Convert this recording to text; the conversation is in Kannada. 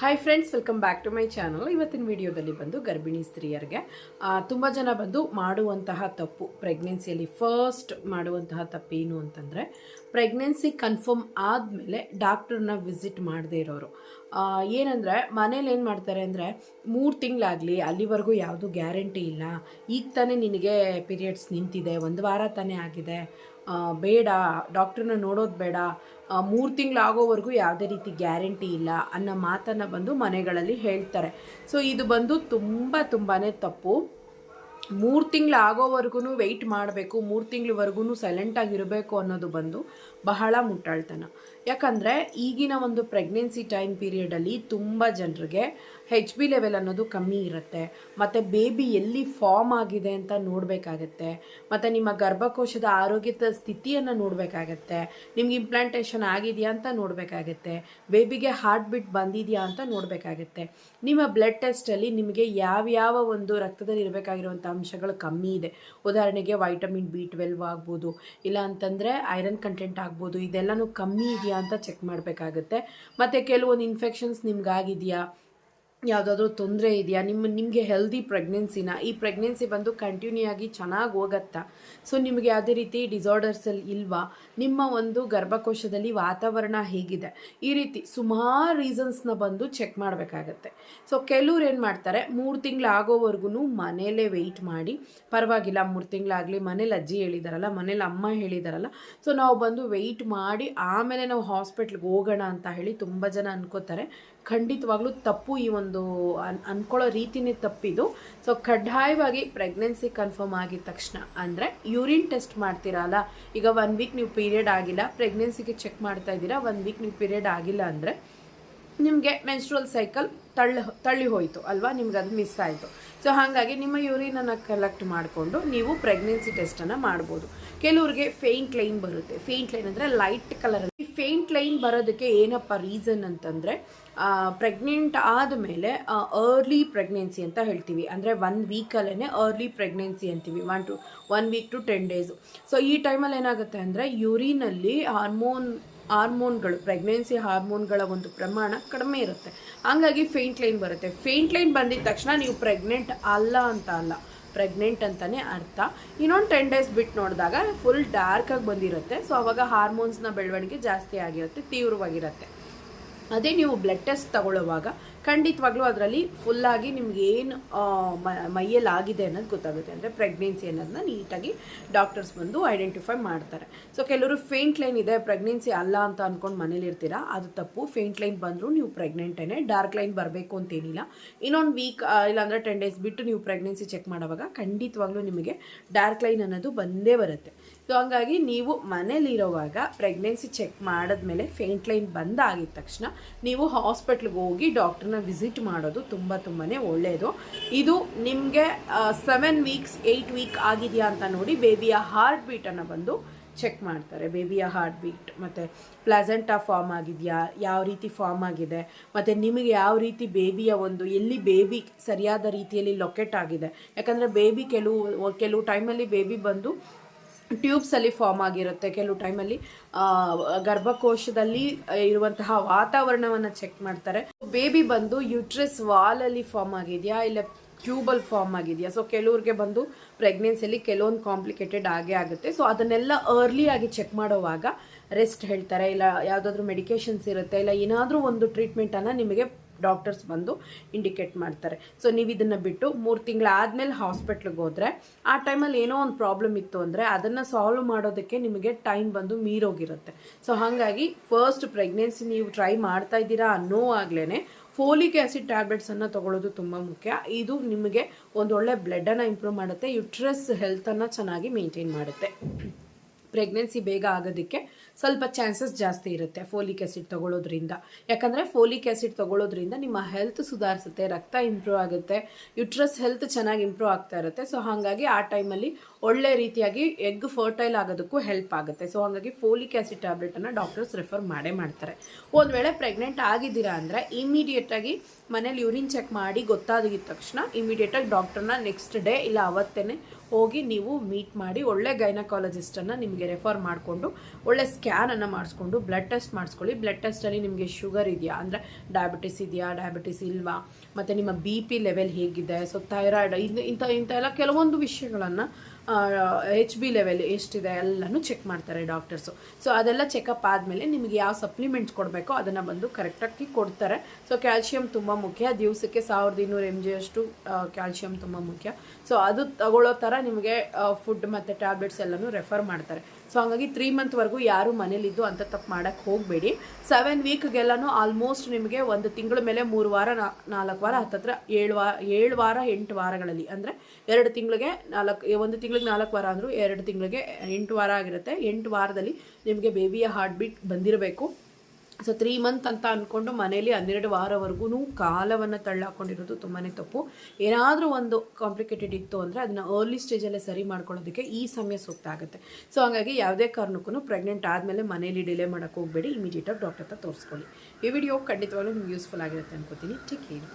Hi friends welcome back to my channel ಇವತ್ತಿನ ವಿಡಿಯೋದಲ್ಲಿ ಬಂದು ಗರ್ಭಿಣಿ ಸ್ತ್ರೀಯರಿಗೆ ತುಂಬ ಜನ ಬಂದು ಮಾಡುವಂತಹ ತಪ್ಪು ಪ್ರೆಗ್ನೆನ್ಸಿಯಲ್ಲಿ ಫಸ್ಟ್ ಮಾಡುವಂತಹ ತಪ್ಪೇನು ಅಂತಂದರೆ ಪ್ರೆಗ್ನೆನ್ಸಿ ಕನ್ಫರ್ಮ್ ಆದಮೇಲೆ ಡಾಕ್ಟರ್ನ ವಿಸಿಟ್ ಮಾಡದೇ ಇರೋರು. ಏನಂದರೆ, ಮನೇಲಿ ಏನು ಮಾಡ್ತಾರೆ ಅಂದರೆ, ಮೂರು ತಿಂಗಳಾಗಲಿ ಅಲ್ಲಿವರೆಗೂ ಯಾವುದೂ ಗ್ಯಾರಂಟಿ ಇಲ್ಲ. ಈಗ ತಾನೇ ನಿನಗೆ ಪೀರಿಯಡ್ಸ್ ನಿಂತಿದೆ, ಒಂದು ವಾರ ತಾನೇ ಆಗಿದೆ. ಬೇಡ, ಡಾಕ್ಟ್ರನ್ನ ನೋಡೋದು ಬೇಡ. ಮೂರು ತಿಂಗಳಾಗೋವರೆಗೂ ಯಾವುದೇ ರೀತಿ ಗ್ಯಾರಂಟಿ ಇಲ್ಲ ಅನ್ನೋ ಮಾತನ್ನು ಬಂದು ಮನೆಗಳಲ್ಲಿ ಹೇಳ್ತಾರೆ. ಸೊ ಇದು ಬಂದು ತುಂಬ ತುಂಬಾ ತಪ್ಪು. ಮೂರು ತಿಂಗಳು ಆಗೋವರೆಗೂ ವೆಯ್ಟ್ ಮಾಡಬೇಕು, ಮೂರು ತಿಂಗಳವರೆಗೂ ಸೈಲೆಂಟಾಗಿರಬೇಕು ಅನ್ನೋದು ಬಂದು ಬಹಳ ಮುಟ್ಟಾಳ್ತನ. ಯಾಕಂದರೆ ಈಗಿನ ಒಂದು ಪ್ರೆಗ್ನೆನ್ಸಿ ಟೈಮ್ ಪೀರಿಯಡಲ್ಲಿ ತುಂಬ ಜನರಿಗೆ ಹೆಚ್ ಬಿ ಲೆವೆಲ್ ಅನ್ನೋದು ಕಮ್ಮಿ ಇರುತ್ತೆ. ಮತ್ತು ಬೇಬಿ ಎಲ್ಲಿ ಫಾರ್ಮ್ ಆಗಿದೆ ಅಂತ ನೋಡಬೇಕಾಗತ್ತೆ. ಮತ್ತು ನಿಮ್ಮ ಗರ್ಭಕೋಶದ ಆರೋಗ್ಯದ ಸ್ಥಿತಿಯನ್ನು ನೋಡಬೇಕಾಗತ್ತೆ. ನಿಮ್ಗೆ ಇಂಪ್ಲಾಂಟೇಷನ್ ಆಗಿದೆಯಾ ಅಂತ ನೋಡಬೇಕಾಗತ್ತೆ. ಬೇಬಿಗೆ ಹಾರ್ಟ್ ಬಿಟ್ ಬಂದಿದೆಯಾ ಅಂತ ನೋಡಬೇಕಾಗತ್ತೆ. ನಿಮ್ಮ ಬ್ಲಡ್ ಟೆಸ್ಟಲ್ಲಿ ನಿಮಗೆ ಯಾವ್ಯಾವ ಒಂದು ರಕ್ತದಲ್ಲಿ ಇರಬೇಕಾಗಿರುವಂಥ ಅಂಶಗಳು ಕಮ್ಮಿ ಇದೆ. ಉದಾಹರಣೆಗೆ ವೈಟಮಿನ್ ಬಿ ಟ್ವೆಲ್ವ್ ಆಗ್ಬೋದು ಇಲ್ಲ ಅಂತಂದರೆ ಐರನ್ ಕಂಟೆಂಟ್ ಆಗ್ಬೋದು, ಇದೆಲ್ಲನೂ ಕಮ್ಮಿ ಇದೆಯಾ ಅಂತ ಚೆಕ್ ಮಾಡಬೇಕಾಗುತ್ತೆ. ಮತ್ತು ಕೆಲವೊಂದು ಇನ್ಫೆಕ್ಷನ್ಸ್ ನಿಮ್ಗಾಗಿದೆಯಾ? ಯಾವುದಾದ್ರೂ ತೊಂದರೆ ಇದೆಯಾ? ನಿಮ್ಮ ನಿಮಗೆ ಹೆಲ್ದಿ ಪ್ರೆಗ್ನೆನ್ಸಿನ ಈ ಪ್ರೆಗ್ನೆನ್ಸಿ ಬಂದು ಕಂಟಿನ್ಯೂ ಆಗಿ ಚೆನ್ನಾಗಿ ಹೋಗತ್ತಾ? ಸೊ ನಿಮಗೆ ಯಾವುದೇ ರೀತಿ ಡಿಸಾರ್ಡರ್ಸಲ್ಲಿ ಇಲ್ವಾ? ನಿಮ್ಮ ಒಂದು ಗರ್ಭಕೋಶದಲ್ಲಿ ವಾತಾವರಣ ಹೇಗಿದೆ? ಈ ರೀತಿ ಸುಮಾರು ರೀಸನ್ಸ್ನ ಬಂದು ಚೆಕ್ ಮಾಡಬೇಕಾಗತ್ತೆ. ಸೊ ಕೆಲವ್ರು ಏನು ಮಾಡ್ತಾರೆ, ಮೂರು ತಿಂಗಳು ಆಗೋವರೆಗೂ ಮನೇಲೇ ವೆಯ್ಟ್ ಮಾಡಿ. ಪರವಾಗಿಲ್ಲ, ಮೂರು ತಿಂಗಳಾಗಲಿ ಮನೇಲಿ ಅಜ್ಜಿ ಹೇಳಿದಾರಲ್ಲ, ಮನೇಲಿ ಅಮ್ಮ ಹೇಳಿದಾರಲ್ಲ. ಸೊ ನಾವು ಬಂದು ವೆಯ್ಟ್ ಮಾಡಿ, ಆಮೇಲೆ ನಾವು ಹಾಸ್ಪಿಟ್ಲ್ಗೆ ಹೋಗೋಣ ಅಂತ ಹೇಳಿ ತುಂಬ ಜನ ಅನ್ಕೋತಾರೆ. ಖಂಡಿತವಾಗ್ಲೂ ತಪ್ಪು ಈ ಒಂದು ಅನ್ ಅಂದ್ಕೊಳ್ಳೋ ರೀತಿನೇ ತಪ್ಪಿದು ಸೊ ಕಡ್ಡಾಯವಾಗಿ ಪ್ರೆಗ್ನೆನ್ಸಿ ಕನ್ಫರ್ಮ್ ಆಗಿದ ತಕ್ಷಣ, ಅಂದರೆ ಯೂರಿನ್ ಟೆಸ್ಟ್ ಮಾಡ್ತೀರಲ್ಲ, ಈಗ ಒನ್ ವೀಕ್ ನೀವು ಪೀರಿಯಡ್ ಆಗಿಲ್ಲ ಪ್ರೆಗ್ನೆನ್ಸಿಗೆ ಚೆಕ್ ಮಾಡ್ತಾ ಇದ್ದೀರಾ ಒನ್ ವೀಕ್ ನೀವು ಪೀರಿಯಡ್ ಆಗಿಲ್ಲ ಅಂದರೆ ನಿಮಗೆ ಮೆನ್ಸ್ಟ್ರಲ್ ಸೈಕಲ್ ತಳ್ಳಿ ತಳ್ಳಿ ಹೋಯಿತು ಅಲ್ವಾ, ನಿಮ್ಗೆ ಅದು ಮಿಸ್ ಆಯಿತು. ಸೊ ಹಾಗಾಗಿ ನಿಮ್ಮ ಯೂರಿನನ್ನು ಕಲೆಕ್ಟ್ ಮಾಡಿಕೊಂಡು ನೀವು ಪ್ರೆಗ್ನೆನ್ಸಿ ಟೆಸ್ಟನ್ನು ಮಾಡ್ಬೋದು. ಕೆಲವ್ರಿಗೆ ಫೇಂಟ್ ಲೈನ್ ಬರುತ್ತೆ. ಫೇಂಟ್ ಲೈನ್ ಅಂದರೆ ಲೈಟ್ ಕಲರಲ್ಲಿ ಫೇಂಟ್ ಲೈನ್ ಬರೋದಕ್ಕೆ ಏನಪ್ಪ ರೀಸನ್ ಅಂತಂದರೆ ಪ್ರೆಗ್ನೆಂಟ್ ಆದಮೇಲೆ ಅರ್ಲಿ ಪ್ರೆಗ್ನೆನ್ಸಿ ಅಂತ ಹೇಳ್ತೀವಿ. ಅಂದರೆ ಒನ್ ವೀಕಲ್ಲೇ ಅರ್ಲಿ ಪ್ರೆಗ್ನೆನ್ಸಿ ಅಂತೀವಿ. One to one week to ten days so ಈ ಟೈಮಲ್ಲಿ ಏನಾಗುತ್ತೆ ಅಂದರೆ ಯೂರಿನಲ್ಲಿ ಹಾರ್ಮೋನ್ ಹಾರ್ಮೋನ್ಗಳು ಪ್ರೆಗ್ನೆನ್ಸಿ ಹಾರ್ಮೋನ್ಗಳ ಒಂದು ಪ್ರಮಾಣ ಕಡಿಮೆ ಇರುತ್ತೆ. ಹಾಗಾಗಿ ಫೇಂಟ್ ಲೈನ್ ಬರುತ್ತೆ. ಫೇಂಟ್ ಲೈನ್ ಬಂದಿದ ತಕ್ಷಣ ನೀವು ಪ್ರೆಗ್ನೆಂಟ್ ಅಲ್ಲ ಅಂತ ಅಲ್ಲ. ಪ್ರೆಗ್ನೆಂಟ್ ಅಂತಲೇ ಅರ್ಥ. ಇನ್ನೊಂದು ಟೆನ್ ಡೇಸ್ ಬಿಟ್ಟು ನೋಡಿದಾಗ ಫುಲ್ ಡಾರ್ಕಾಗಿ ಬಂದಿರುತ್ತೆ. ಸೊ ಅವಾಗ ಹಾರ್ಮೋನ್ಸ್ನ ಬೆಳವಣಿಗೆ ಜಾಸ್ತಿ ಆಗಿರುತ್ತೆ, ತೀವ್ರವಾಗಿರುತ್ತೆ. ಅದೇ ನೀವು ಬ್ಲಡ್ ಟೆಸ್ಟ್ ತಗೊಳ್ಳುವಾಗ ಖಂಡಿತವಾಗ್ಲೂ ಅದರಲ್ಲಿ ಫುಲ್ಲಾಗಿ ನಿಮ್ಗೆ ಏನು ಮೈಯಲ್ಲಿ ಆಗಿದೆ ಅನ್ನೋದು ಗೊತ್ತಾಗುತ್ತೆ. ಅಂದರೆ ಪ್ರೆಗ್ನೆನ್ಸಿ ಅನ್ನೋದನ್ನ ನೀಟಾಗಿ ಡಾಕ್ಟರ್ಸ್ ಬಂದು ಐಡೆಂಟಿಫೈ ಮಾಡ್ತಾರೆ. ಸೊ ಕೆಲವರು ಫೇಂಟ್ ಲೈನ್ ಇದೆ ಪ್ರೆಗ್ನೆನ್ಸಿ ಅಲ್ಲ ಅಂತ ಅಂದ್ಕೊಂಡು ಮನೇಲಿ ಇರ್ತೀರಾ ಅದು ತಪ್ಪು. ಫೇಂಟ್ ಲೈನ್ ಬಂದರೂ ನೀವು ಪ್ರೆಗ್ನೆಂಟೇನೆ ಡಾರ್ಕ್ ಲೈನ್ ಬರಬೇಕು ಅಂತೇನಿಲ್ಲ. ಇನ್ನೊಂದು ವೀಕ್ ಇಲ್ಲಾಂದರೆ ಟೆನ್ ಡೇಸ್ ಬಿಟ್ಟು ನೀವು ಪ್ರೆಗ್ನೆನ್ಸಿ ಚೆಕ್ ಮಾಡುವಾಗ ಖಂಡಿತವಾಗ್ಲೂ ನಿಮಗೆ ಡಾರ್ಕ್ ಲೈನ್ ಅನ್ನೋದು ಬಂದೇ ಬರುತ್ತೆ. ಸೊ ಹಂಗಾಗಿ ನೀವು ಮನೇಲಿರೋವಾಗ ಪ್ರೆಗ್ನೆನ್ಸಿ ಚೆಕ್ ಮಾಡಿದ್ಮೇಲೆ ಫೇಂಟ್ ಲೈನ್ ಬಂದಾಗಿದ ತಕ್ಷಣ ನೀವು ಹಾಸ್ಪಿಟ್ಲ್ಗೆ ಹೋಗಿ ಡಾಕ್ಟರ್ನ ವಿಸಿಟ್ ಮಾಡೋದು ತುಂಬ ತುಂಬಾ ಒಳ್ಳೆಯದು ಇದು ನಿಮಗೆ ಸೆವೆನ್ ವೀಕ್ಸ್ ಏಯ್ಟ್ ವೀಕ್ ಆಗಿದೆಯಾ ಅಂತ ನೋಡಿ ಬೇಬಿಯ ಹಾರ್ಟ್ ಬೀಟನ್ನು ಬಂದು ಚೆಕ್ ಮಾಡ್ತಾರೆ. ಬೇಬಿಯ ಹಾರ್ಟ್ ಬೀಟ್ ಮತ್ತು ಪ್ಲಾಸೆಂಟಾ ಫಾರ್ಮ್ ಆಗಿದೆಯಾ, ಯಾವ ರೀತಿ ಫಾರ್ಮ್ ಆಗಿದೆ, ಮತ್ತು ನಿಮಗೆ ಯಾವ ರೀತಿ ಬೇಬಿಯ ಒಂದು, ಎಲ್ಲಿ ಬೇಬಿ ಸರಿಯಾದ ರೀತಿಯಲ್ಲಿ ಲೊಕೆಟ್ ಆಗಿದೆ. ಯಾಕಂದರೆ ಬೇಬಿ ಕೆಲವು ಕೆಲವು ಟೈಮಲ್ಲಿ ಬೇಬಿ ಬಂದು ಟ್ಯೂಬ್ಸಲ್ಲಿ ಫಾರ್ಮ್ ಆಗಿರುತ್ತೆ ಕೆಲವು ಟೈಮಲ್ಲಿ. ಗರ್ಭಕೋಶದಲ್ಲಿ ಇರುವಂತಹ ವಾತಾವರಣವನ್ನು ಚೆಕ್ ಮಾಡ್ತಾರೆ. ಬೇಬಿ ಬಂದು ಯುಟ್ರಸ್ ವಾಲಲ್ಲಿ ಫಾರ್ಮ್ ಆಗಿದೆಯಾ ಇಲ್ಲ ಟ್ಯೂಬಲ್ ಫಾರ್ಮ್ ಆಗಿದೆಯಾ? ಸೊ ಕೆಲವ್ರಿಗೆ ಬಂದು ಪ್ರೆಗ್ನೆನ್ಸಿಯಲ್ಲಿ ಕೆಲವೊಂದು ಕಾಂಪ್ಲಿಕೇಟೆಡ್ ಆಗೇ ಆಗುತ್ತೆ. ಸೊ ಅದನ್ನೆಲ್ಲ ಅರ್ಲಿ ಆಗಿ ಚೆಕ್ ಮಾಡೋವಾಗ ರೆಸ್ಟ್ ಹೇಳ್ತಾರೆ. ಇಲ್ಲ, ಯಾವುದಾದ್ರೂ ಮೆಡಿಕೇಶನ್ಸ್ ಇರುತ್ತೆ. ಇಲ್ಲ, ಏನಾದರೂ ಒಂದು ಟ್ರೀಟ್ಮೆಂಟನ್ನು ನಿಮಗೆ ಡಾಕ್ಟರ್ಸ್ ಬಂದು ಇಂಡಿಕೇಟ್ ಮಾಡ್ತಾರೆ. ಸೊ ನೀವು ಇದನ್ನು ಬಿಟ್ಟು ಮೂರು ತಿಂಗಳಾದಮೇಲೆ ಹಾಸ್ಪಿಟ್ಲಿಗೆ ಹೋದರೆ, ಆ ಟೈಮಲ್ಲಿ ಏನೋ ಒಂದು ಪ್ರಾಬ್ಲಮ್ ಇತ್ತು ಅಂದರೆ ಅದನ್ನು ಸಾಲ್ವ್ ಮಾಡೋದಕ್ಕೆ ನಿಮಗೆ ಟೈಮ್ ಬಂದು ಮೀರೋಗಿರುತ್ತೆ. ಸೊ ಹಾಗಾಗಿ ಫಸ್ಟ್ ಪ್ರೆಗ್ನೆನ್ಸಿ ನೀವು ಟ್ರೈ ಮಾಡ್ತಾ ಇದ್ದೀರಾ ಅನ್ನೋ ಆಗ್ಲೇ ಫೋಲಿಕ್ ಆ್ಯಸಿಡ್ ಟ್ಯಾಬ್ಲೆಟ್ಸನ್ನು ತೊಗೊಳ್ಳೋದು ತುಂಬ ಮುಖ್ಯ. ಇದು ನಿಮಗೆ ಒಂದೊಳ್ಳೆ ಬ್ಲಡ್ಡನ್ನು ಇಂಪ್ರೂವ್ ಮಾಡುತ್ತೆ. ಯುಟ್ರಸ್ ಹೆಲ್ತನ್ನು ಚೆನ್ನಾಗಿ ಮೇಂಟೈನ್ ಮಾಡುತ್ತೆ. ಪ್ರೆಗ್ನೆನ್ಸಿ ಬೇಗ ಆಗೋದಕ್ಕೆ ಸ್ವಲ್ಪ ಚಾನ್ಸಸ್ ಜಾಸ್ತಿ ಇರುತ್ತೆ ಫೋಲಿಕ್ ಆ್ಯಸಿಡ್ ತೊಗೊಳೋದ್ರಿಂದ. ಯಾಕಂದರೆ ಫೋಲಿಕ್ ಆ್ಯಸಿಡ್ ತೊಗೊಳ್ಳೋದ್ರಿಂದ ನಿಮ್ಮ ಹೆಲ್ತ್ ಸುಧಾರಿಸುತ್ತೆ, ರಕ್ತ ಇಂಪ್ರೂವ್ ಆಗುತ್ತೆ ಯುಟ್ರಸ್ ಹೆಲ್ತ್ ಚೆನ್ನಾಗಿ ಇಂಪ್ರೂವ್ ಆಗ್ತಾ ಇರುತ್ತೆ. ಸೊ ಹಾಗಾಗಿ ಆ ಟೈಮಲ್ಲಿ ಒಳ್ಳೆ ರೀತಿಯಾಗಿ ಎಗ್ ಫರ್ಟೈಲ್ ಆಗೋದಕ್ಕೂ ಹೆಲ್ಪ್ ಆಗುತ್ತೆ. ಸೊ ಹಾಗಾಗಿ ಫೋಲಿಕ್ ಆ್ಯಸಿಡ್ ಟ್ಯಾಬ್ಲೆಟನ್ನು ಡಾಕ್ಟರ್ಸ್ ರೆಫರ್ ಮಾಡೇ ಮಾಡ್ತಾರೆ. ಒಂದು ವೇಳೆ ಪ್ರೆಗ್ನೆಂಟ್ ಆಗಿದ್ದೀರಾ ಅಂದರೆ ಇಮಿಡಿಯೇಟಾಗಿ ಮನೇಲಿ ಯೂರಿನ್ ಚೆಕ್ ಮಾಡಿ ಗೊತ್ತಾದ ತಕ್ಷಣ ಇಮಿಡಿಯೇಟಾಗಿ ಡಾಕ್ಟರ್ನ ನೆಕ್ಸ್ಟ್ ಡೇ ಇಲ್ಲ ಅವತ್ತೇ ಹೋಗಿ ನೀವು ಮೀಟ್ ಮಾಡಿ ಒಳ್ಳೆ ಗೈನಕಾಲಜಿಸ್ಟನ್ನು ನಿಮಗೆ ರೆಫರ್ ಮಾಡಿಕೊಂಡು ಒಳ್ಳೆ ಸ್ಕ್ಯಾನನ್ನು ಮಾಡಿಸ್ಕೊಂಡು ಬ್ಲಡ್ ಟೆಸ್ಟ್ ಮಾಡಿಸ್ಕೊಳ್ಳಿ. ಬ್ಲಡ್ ಟೆಸ್ಟಲ್ಲಿ ನಿಮಗೆ ಶುಗರ್ ಇದೆಯಾ ಅಂದರೆ ಡಯಾಬಿಟಿಸ್ ಇದೆಯಾ ಡಯಾಬಿಟಿಸ್ ಇಲ್ವಾ, ಮತ್ತು ನಿಮ್ಮ ಬಿ ಪಿ ಲೆವೆಲ್ ಹೇಗಿದೆ ಸೊ ಥೈರಾಯ್ಡ್ ಇದು ಇಂಥ ಇಂಥ ಎಲ್ಲ ಕೆಲವೊಂದು ವಿಷಯಗಳನ್ನು ಎಚ್ ಬಿ ಲೆವೆಲ್ ಎಷ್ಟಿದೆ ಎಲ್ಲನೂ ಚೆಕ್ ಮಾಡ್ತಾರೆ ಡಾಕ್ಟರ್ಸು ಸೊ ಅದೆಲ್ಲ ಚೆಕಪ್ ಆದಮೇಲೆ ನಿಮಗೆ ಯಾವ ಸಪ್ಲಿಮೆಂಟ್ಸ್ ಕೊಡಬೇಕೋ ಅದನ್ನು ಬಂದು ಕರೆಕ್ಟಾಗಿ ಕೊಡ್ತಾರೆ. ಸೊ ಕ್ಯಾಲ್ಶಿಯಂ ತುಂಬ ಮುಖ್ಯ. ದಿವಸಕ್ಕೆ ಸಾವಿರದ ಇನ್ನೂರು ಎಂ ಜಿ ಅಷ್ಟು ಕ್ಯಾಲ್ಶಿಯಂ ತುಂಬ ಮುಖ್ಯ. ಸೊ ಅದು ತಗೊಳ್ಳೋ ಥರ ನಿಮಗೆ ಫುಡ್ ಮತ್ತು ಟ್ಯಾಬ್ಲೆಟ್ಸ್ ಎಲ್ಲನೂ ರೆಫರ್ ಮಾಡ್ತಾರೆ. ಸೊ ಹಾಗಾಗಿ ತ್ರೀ ಮಂತ್ವರೆಗೂ ಯಾರು ಮನೇಲಿದ್ದು ಅಂತ ತಪ್ಪು ಮಾಡೋಕ್ಕೆ ಹೋಗಬೇಡಿ. ಸೆವೆನ್ ವೀಕ್ಗೆಲ್ಲನೂ ಆಲ್ಮೋಸ್ಟ್ ನಿಮಗೆ ಒಂದು ತಿಂಗಳ ಮೇಲೆ ಮೂರು ವಾರ ನಾಲ್ಕು ವಾರ, ಹತ್ತತ್ರ ಏಳು ವಾರ ಏಳು ವಾರ, ಎಂಟು ವಾರಗಳಲ್ಲಿ. ಅಂದರೆ ಎರಡು ತಿಂಗಳಿಗೆ ನಾಲ್ಕು ಒಂದು ತಿಂಗಳಿಗೆ ನಾಲ್ಕು ವಾರ ಅಂದರೂ ಎರಡು ತಿಂಗಳಿಗೆ ಎಂಟು ವಾರ ಆಗಿರುತ್ತೆ. ಎಂಟು ವಾರದಲ್ಲಿ ನಿಮಗೆ ಬೇಬಿಯ ಹಾರ್ಟ್ ಬೀಟ್ ಬಂದಿರಬೇಕು. ಸೊ ತ್ರೀ ಮಂತ್ ಅಂತ ಅಂದ್ಕೊಂಡು ಮನೇಲಿ ಹನ್ನೆರಡು ವಾರವರೆಗೂ ಕಾಲವನ್ನು ತಳ್ಳಾಕೊಂಡಿರೋದು ತುಂಬಾ ತಪ್ಪು. ಏನಾದರೂ ಒಂದು ಕಾಂಪ್ಲಿಕೇಟೆಡ್ ಇತ್ತು ಅಂದರೆ ಅದನ್ನು ಅರ್ಲಿ ಸ್ಟೇಜಲ್ಲೇ ಸರಿ ಮಾಡ್ಕೊಳ್ಳೋದಕ್ಕೆ ಈ ಸಮಯ ಸೂಕ್ತ ಆಗುತ್ತೆ. ಸೊ ಹಾಗಾಗಿ ಯಾವುದೇ ಕಾರಣಕ್ಕೂ ಪ್ರೆಗ್ನೆಂಟ್ ಆದಮೇಲೆ ಮನೇಲಿ ಡಿಲೇ ಮಾಡೋಕ್ಕೆ ಹೋಗಬೇಡಿ. ಇಮಿಡಿಯೇಟಾಗಿ ಡಾಕ್ಟರ್ ಹತ್ರ ತೋರಿಸ್ಕೊಳ್ಳಿ. ಈ ವಿಡಿಯೋ ಖಂಡಿತವಾಗ್ಲೂ ನಿಮ್ಗೆ ಯೂಸ್ಫುಲ್ ಆಗಿರುತ್ತೆ ಅನ್ಕೋತೀನಿ. Take care